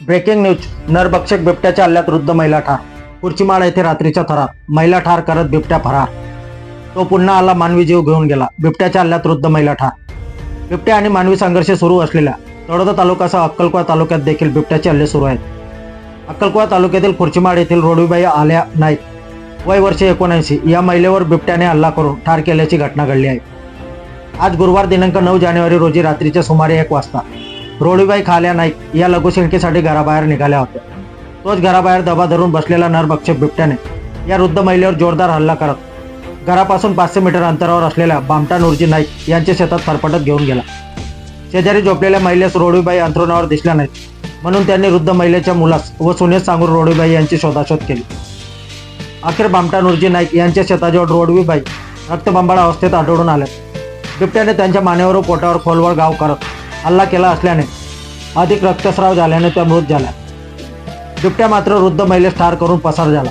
Breaking news नरभक्षक बिबट्याच्या हल्ल्यात वृद्ध महिला ठार कुर्चीमाळ येथे रात्रीच्या थरात महिला ठार करत बिबट्या फरार. तो पुन्हा आला मानवी जीव घेऊन गेला बिबट्याच्या हल्ल्यात वृद्ध महिला ठार. बिबट्या आणि मानवी संघर्ष सुरू असलेल्या तळोदा तालुक्यासह अक्कलकोवा तालुक्यात देखील बिबट्याचे हल्ले सुरू आहेत. अक्कलकोवा तालुक्यातील खुर्चीमाळ येथील रोडवीबाई आल्या नाईक वय वर्ष एकोणऐंशी या महिलेवर बिबट्याने हल्ला करून ठार केल्याची घटना घडली आहे. आज गुरुवार दिनांक नऊ जानेवारी रोजी रात्रीच्या सुमारे एक वाजता रोडीबाई खाल्या नाईक या लघुशंकेसाठी घराबाहेर निघाल्या होत्या. तोच घराबाहेर दबा धरून बसलेला नरभक्ष बिबट्याने या वृद्ध महिलेवर जोरदार हल्ला करत घरापासून पाचशे मीटर अंतरावर असलेल्या बामटा नूरजी नाईक यांच्या शेतात फरफटत घेऊन गेला. शेजारी झोपलेल्या महिलेस रोडीबाई अंथरुणावर दिसल्या नाहीत. म्हणून त्यांनी वृद्ध महिलेच्या मुलास व सुनेस सांगून रोडीबाई यांची शोधाशोध केली. अखेर बामटा नूरजी नाईक यांच्या शेताजवळ रोडवीबाई रक्तबंबाळ अवस्थेत आढळून आल्या. बिबट्याने त्यांच्या मानेवर व पोटावर खोलवर गाव करत हल्ला केला असल्याने. अधिक रक्तस्राव झाल्याने त्या मृत झाल्या बिबट्या मात्र वृद्ध महिलेस ठार करून पसार झाला.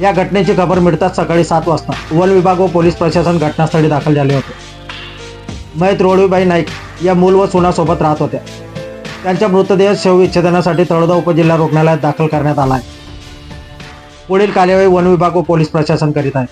या घटनेची खबर मिळताच सकाळी सात वाजता वन विभाग व पोलीस प्रशासन घटनास्थळी दाखल झाले होते. मयत रोडवीबाई नाईक या मूल व सुनासोबत राहत होत्या. त्यांच्या मृतदेह शवविच्छेदनासाठी तळोदा उपजिल्हा रुग्णालयात दाखल करण्यात आला आहे. पुढील कार्यवाही वन विभाग व पोलीस प्रशासन करीत आहे.